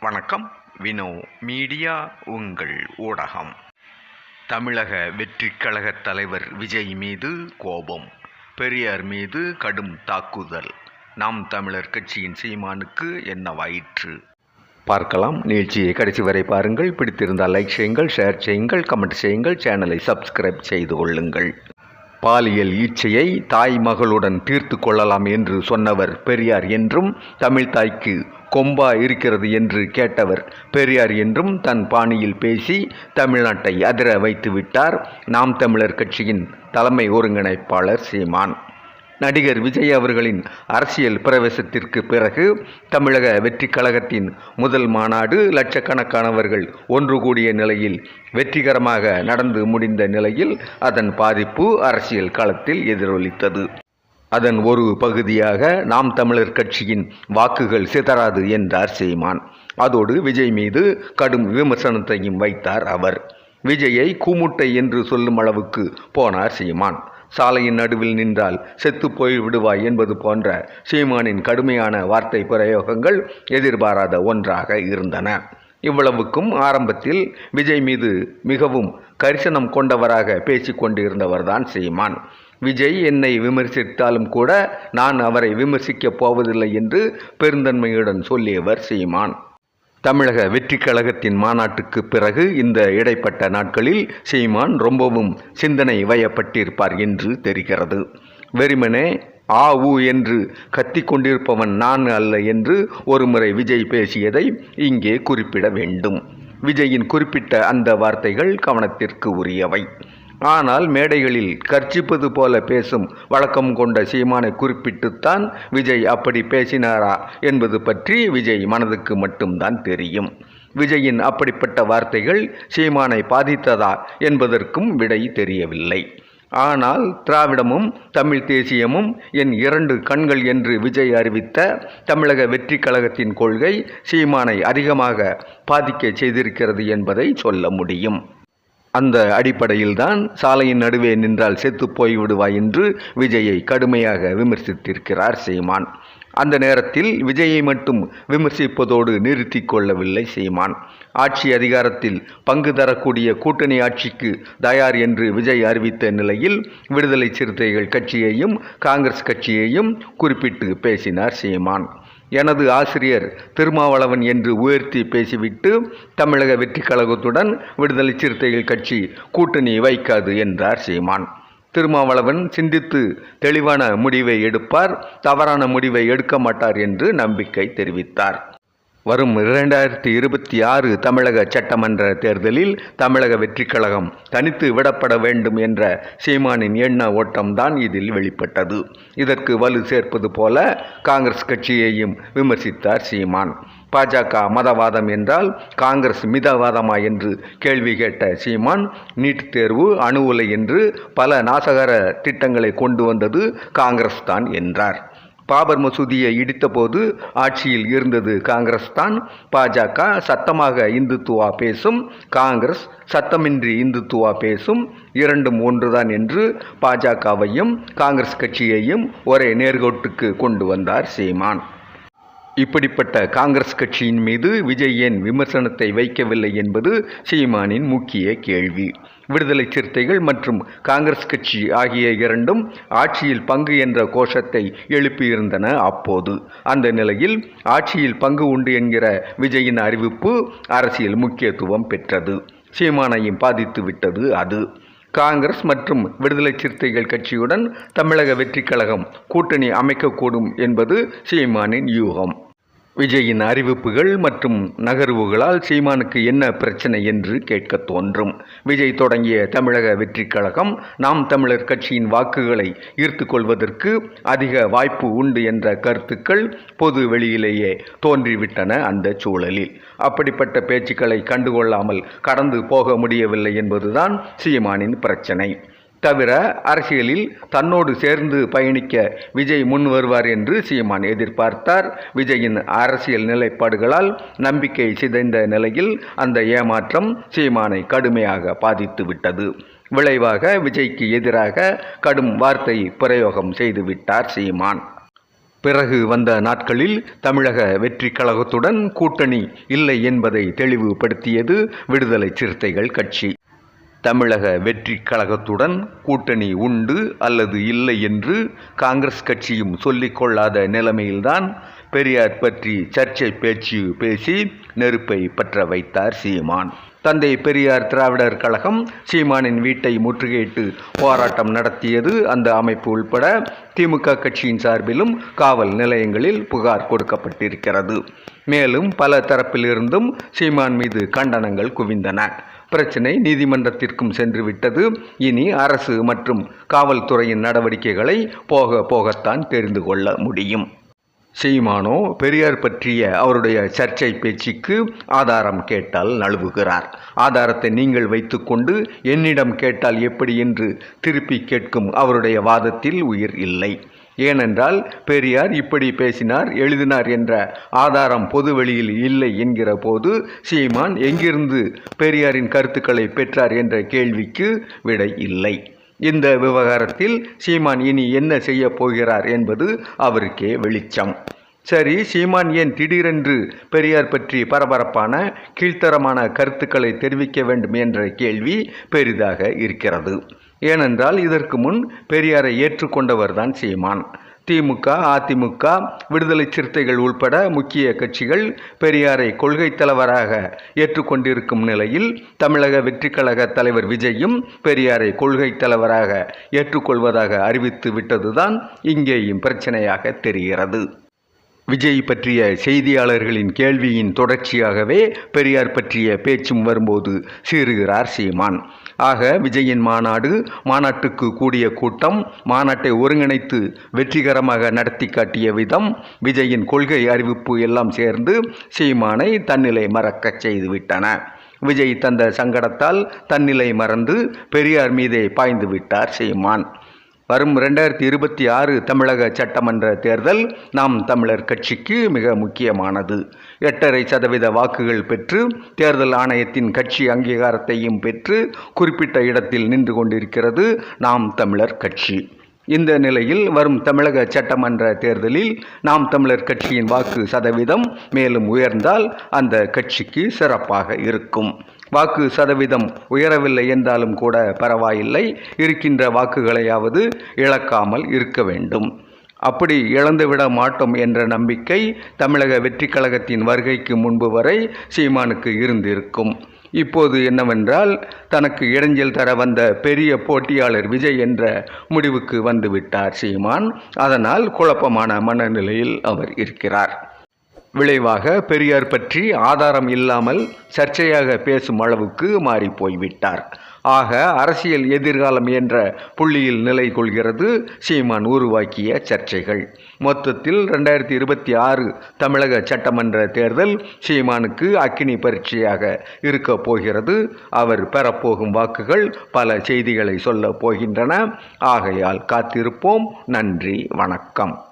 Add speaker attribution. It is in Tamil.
Speaker 1: வணக்கம். வினோ மீடியா உங்கள் ஊடகம். தமிழக வெற்றிக்கழகத் தலைவர் விஜய் மீது கோபம். பெரியார் மீது கடும் தாக்குதல். நாம் தமிழர் கட்சியின் சீமானுக்கு என்னவாயிற்று பார்க்கலாம். நிகழ்ச்சியை கடைசி வரை பாருங்கள். பிடித்திருந்தால் லைக் செய்யுங்கள் ஷேர் செய்யுங்கள் கமெண்ட் செய்யுங்கள் சேனலை சப்ஸ்கிரைப் செய்து கொள்ளுங்கள். பாலியல் ஈச்சையை தாய் மகளுடன் தீர்த்து கொள்ளலாம் என்று சொன்னவர் பெரியார் என்றும் தமிழ் தாய்க்கு கொம்பா இருக்கிறது என்று கேட்டவர் பெரியார் என்றும் தன் பாணியில் பேசி தமிழ்நாட்டை அதிர வைத்து விட்டார் நாம் தமிழர் கட்சியின் தலைமை ஒருங்கிணைப்பாளர் சீமான். நடிகர் விஜய் அவர்களின் அரசியல் பிரவேசத்திற்கு பிறகு தமிழக வெற்றிக் கழகத்தின் முதல் மாநாடு லட்சக்கணக்கானவர்கள் ஒன்று கூடிய நிலையில் வெற்றிகரமாக நடந்து முடிந்த நிலையில் அதன் பாதிப்பு அரசியல் களத்தில் எதிரொலித்தது. அதன் ஒரு பகுதியாக நாம் தமிழர் கட்சியின் வாக்குகள் சிதறாது என்றார் சீமான். அதோடு விஜய் மீது கடும் விமர்சனத்தையும் வைத்தார் அவர். விஜயை கூமுட்டை என்று சொல்லும் அளவுக்கு போனார் சீமான். சாலையின் நடுவில் நின்றால் செத்து போய் விடுவாய் என்பது போன்ற சீமானின் கடுமையான வார்த்தை பிரயோகங்கள் எதிர்பாராத ஒன்றாக இருந்தன. இவ்வளவுக்கும் ஆரம்பத்தில் விஜய் மீது மிகவும் கரிசனம் கொண்டவராக பேசிக்கொண்டிருந்தவர்தான் சீமான். விஜய் என்னை விமர்சித்தாலும் கூட நான் அவரை விமர்சிக்கப் போவதில்லை என்று பெருந்தன்மையுடன் சொல்லியவர் சீமான். தமிழக வெற்றிக் கழகத்தின் மாநாட்டுக்கு பிறகு இந்த இடைப்பட்ட நாட்களில் சீமான் ரொம்பவும் சிந்தனை வயப்பட்டிருப்பார் என்று தெரிகிறது. வெறுமனே ஆ உ என்று கத்தி கொண்டிருப்பவன் நான் அல்ல என்று ஒருமுறை விஜய் பேசியதை இங்கே குறிப்பிட வேண்டும். விஜயின் குறிப்பிட்ட அந்த வார்த்தைகள் கவனத்திற்கு உரியவை. ஆனால் மேடைகளில் கர்ச்சிப்பது போல பேசும் வழக்கம் கொண்ட சீமானை குறிப்பிட்டுத்தான் விஜய் அப்படி பேசினாரா என்பது பற்றி விஜய் மனதுக்கு மட்டும்தான் தெரியும். விஜயின் அப்படிப்பட்ட வார்த்தைகள் சீமானை பாதித்ததா என்பதற்கும் விடை தெரியவில்லை. ஆனால் திராவிடமும் தமிழ் தேசியமும் என் இரண்டு கண்கள் என்று விஜய் அறிவித்த தமிழக வெற்றி கழகத்தின் கொள்கை சீமானை அதிகமாக பாதிக்க செய்திருக்கிறது என்பதை சொல்ல முடியும். அந்த அடிப்படையில்தான் சாலையின் நடுவே நின்றால் செத்து போய்விடுவாய் என்று விஜயை கடுமையாக விமர்சித்திருக்கிறார் சீமான். அந்த நேரத்தில் விஜயை மட்டும் விமர்சிப்பதோடு நிறுத்தி கொள்ளவில்லை சீமான். ஆட்சி அதிகாரத்தில் பங்கு தரக்கூடிய கூட்டணி ஆட்சிக்கு தயார் என்று விஜய் அறிவித்த நிலையில் விடுதலை சிறுத்தைகள் கட்சியையும் காங்கிரஸ் கட்சியையும் குறிப்பிட்டு பேசினார் சீமான். எனது ஆசிரியர் திருமாவளவன் என்று உயர்த்தி பேசிவிட்டு தமிழக வெற்றி கழகத்துடன் விடுதலை சிறுத்தைகள் கட்சி கூட்டணி வைக்காது என்றார் சீமான். திருமாவளவன் சிந்தித்து தெளிவான முடிவை எடுப்பார் தவறான முடிவை எடுக்க மாட்டார் என்று நம்பிக்கை தெரிவித்தார். வரும் இரண்டாயிரத்தி இருபத்தி ஆறு தமிழக சட்டமன்ற தேர்தலில் தமிழக வெற்றிக் கழகம் தனித்து விடப்பட வேண்டும் என்ற சீமானின் எண்ண ஓட்டம்தான் இதில் வெளிப்பட்டது. இதற்கு வலு சேர்ப்பது போல காங்கிரஸ் கட்சியையும் விமர்சித்தார் சீமான். பாஜக மதவாதம் என்றால் காங்கிரஸ் மிதவாதமா என்று கேள்வி கேட்ட சீமான் நீட் தேர்வு அணு உலை என்று பல நாசகர திட்டங்களை கொண்டு வந்தது காங்கிரஸ் தான் என்றார். பாபர் மசூதியை இடித்தபோது ஆட்சியில் இருந்தது காங்கிரஸ் தான். பாஜக சத்தமாக இந்துத்துவா பேசும். காங்கிரஸ் சத்தமின்றி இந்துத்துவா பேசும். இரண்டும் ஒன்றுதான் என்று பாஜகவையும் காங்கிரஸ் கட்சியையும் ஒரே நேர்கோட்டுக்கு கொண்டு வந்தார் சீமான். இப்படிப்பட்ட காங்கிரஸ் கட்சியின் மீது விஜய் ஏன் விமர்சனத்தை வைக்கவில்லை என்பது சீமானின் முக்கிய கேள்வி. விடுதலை சிறுத்தைகள் மற்றும் காங்கிரஸ் கட்சி ஆகிய இரண்டும் ஆட்சியில் பங்கு என்ற கோஷத்தை எழுப்பியிருந்தன அப்போது. அந்த நிலையில் ஆட்சியில் பங்கு உண்டு என்கிற விஜயின் அறிவிப்பு அரசியல் முக்கியத்துவம் பெற்றது. சீமானையும் பாதித்து விட்டது அது. காங்கிரஸ் மற்றும் விடுதலை சிறுத்தைகள் கட்சியுடன் தமிழக வெற்றிக் கழகம் கூட்டணி அமைக்கக்கூடும் என்பது சீமானின் யூகம். விஜயின் அறிவிப்புகள் மற்றும் நகர்வுகளால் சீமானுக்கு என்ன பிரச்சனை என்று கேட்க தோன்றும். விஜய் தொடங்கிய தமிழக வெற்றி கழகம் நாம் தமிழர் கட்சியின் வாக்குகளை ஈர்த்து கொள்வதற்கு அதிக வாய்ப்பு உண்டு என்ற கருத்துக்கள் பொது வெளியிலேயே தோன்றிவிட்டன அந்த சூழலில். அப்படிப்பட்ட பேச்சுக்களை கண்டுகொள்ளாமல் கடந்து போக முடியவில்லை என்பதுதான் சீமானின் பிரச்சனை. தவிர அரசியலில் தன்னோடு சேர்ந்து பயணிக்க விஜய் முன் வருவார் என்று சீமான் எதிர்பார்த்தார். விஜயின் அரசியல் நிலைப்பாடுகளால் நம்பிக்கை சிதைந்த நிலையில் அந்த ஏமாற்றம் சீமானை கடுமையாக பாதித்து விட்டது. விளைவாக விஜய்க்கு எதிராக கடும் வார்த்தை பிரயோகம் செய்துவிட்டார் சீமான். பிறகு வந்த நாட்களில் தமிழக வெற்றி கழகத்துடன் கூட்டணி இல்லை என்பதை தெளிவுபடுத்தியது விடுதலை சிறுத்தைகள் கட்சி. தமிழக வெற்றி கழகத்துடன் கூட்டணி உண்டு அல்லது இல்லை என்று காங்கிரஸ் கட்சியும் சொல்லிக்கொள்ளாத நிலைமையில்தான் பெரியார் பற்றி சர்ச்சை பேச்சு பேசி நெருப்பை பற்ற வைத்தார் சீமான். தந்தை பெரியார் திராவிடர் கழகம் சீமானின் வீட்டை முற்றுகையிட்டு போராட்டம் நடத்தியது. அந்த அமைப்பு உள்பட திமுக கட்சியின் சார்பிலும் காவல் நிலையங்களில் புகார் கொடுக்கப்பட்டிருக்கிறது. மேலும் பல தரப்பிலிருந்தும் சீமான் மீது கண்டனங்கள் குவிந்தன. பிரச்சினை நீதிமன்றத்திற்கும் சென்று விட்டது இனி அரசு மற்றும் காவல்துறையின் நடவடிக்கைகளை போக போகத்தான் தெரிந்து கொள்ள முடியும். சீமானோ பெரியார் பற்றிய அவருடைய சர்ச்சை பேச்சுக்கு ஆதாரம் கேட்டால் நழுவுகிறார். ஆதாரத்தை நீங்கள் வைத்துக்கொண்டு என்னிடம் கேட்டால் எப்படி என்று திருப்பி கேட்கும் அவருடைய வாதத்தில் உயிர் இல்லை. ஏனென்றால் பெரியார் இப்படி பேசினார் எழுதினார் என்ற ஆதாரம் பொதுவெளியில் இல்லை என்கிற போது சீமான் எங்கிருந்து பெரியாரின் கருத்துக்களை பெற்றார் என்ற கேள்விக்கு விடை இல்லை. இந்த விவகாரத்தில் சீமான் இனி என்ன செய்ய போகிறார் என்பது அவருக்கே வெளிச்சம். சரி சீமான் ஏன் திடீரென்று பெரியார் பற்றி பரபரப்பான கீழ்த்தரமான கருத்துக்களை தெரிவிக்க வேண்டும் என்ற கேள்வி பெரிதாக இருக்கிறது. ஏனென்றால் இதற்கு முன் பெரியாரை ஏற்றுக்கொண்டவர்தான் சீமான். திமுக அதிமுக விடுதலை சிறுத்தைகள் உள்பட முக்கிய கட்சிகள் பெரியாரை கொள்கை தலைவராக ஏற்றுக்கொண்டிருக்கும் நிலையில் தமிழக வெற்றிக்கழக தலைவர் விஜயும் பெரியாரை கொள்கை தலைவராக ஏற்றுக்கொள்வதாக அறிவித்து விட்டதுதான் இங்கேயும் பிரச்சனையாக தெரிகிறது. விஜய் பற்றிய செய்தியாளர்களின் கேள்வியின் தொடர்ச்சியாகவே பெரியார் பற்றிய பேச்சும் வரும்போது சீறுகிறார் சீமான். ஆக விஜயின் மாநாடு மாநாட்டுக்கு கூடிய கூட்டம் மாநாட்டை ஒருங்கிணைத்து வெற்றிகரமாக நடத்தி காட்டிய விதம் விஜயின் கொள்கை அறிவிப்பு எல்லாம் சேர்ந்து சீமானை தன்னிலை மறக்கச் செய்துவிட்டன. விஜய் தந்த சங்கடத்தால் தன்னிலை மறந்து பெரியார் மீதே பாய்ந்து விட்டார் சீமான். வரும் ரெண்டாயிரத்தி இருபத்தி ஆறு தமிழக சட்டமன்ற தேர்தல் நாம் தமிழர் கட்சிக்கு மிக முக்கியமானது. எட்டரை சதவீத வாக்குகள் பெற்று தேர்தல் ஆணையத்தின் கட்சி அங்கீகாரத்தையும் பெற்று குறிப்பிட்ட இடத்தில் நின்று கொண்டிருக்கிறது நாம் தமிழர் கட்சி. இந்த நிலையில் வரும் தமிழக சட்டமன்ற தேர்தலில் நாம் தமிழர் கட்சியின் வாக்கு சதவீதம் மேலும் உயர்ந்தால் அந்த கட்சிக்கு சிறப்பாக இருக்கும். வாக்கு சதவீதம் உயரவில்லை என்றாலும் கூட பரவாயில்லை. இருக்கின்ற வாக்குகளையாவது இழக்காமல் இருக்க வேண்டும். அப்படி இழந்துவிட மாட்டோம் என்ற நம்பிக்கை தமிழக வெற்றி கழகத்தின் வருகைக்கு முன்பு வரை சீமானுக்கு இருந்திருக்கும். இப்போது என்னவென்றால் தனக்கு இடைஞ்சல் தர வந்த பெரிய போட்டியாளர் விஜய் என்ற முடிவுக்கு வந்துவிட்டார் சீமான். அதனால் குழப்பமான மனநிலையில் அவர் இருக்கிறார். விளைவாக பெரியார் பற்றி ஆதாரம் இல்லாமல் சர்ச்சையாக பேசும் அளவுக்கு மாறி போய்விட்டார். ஆக அரசியல் எதிர்காலம் என்ற புள்ளியில் நிலை கொள்கிறது. சீமான் உருவாக்கிய சர்ச்சைகள். மொத்தத்தில் ரெண்டாயிரத்தி இருபத்தி ஆறு தமிழக சட்டமன்ற தேர்தல் சீமானுக்கு அக்கினி பரீட்சையாக இருக்க போகிறது. அவர் பெறப்போகும் வாக்குகள் பல செய்திகளை சொல்ல போகின்றன. ஆகையால் காத்திருப்போம். நன்றி. வணக்கம்.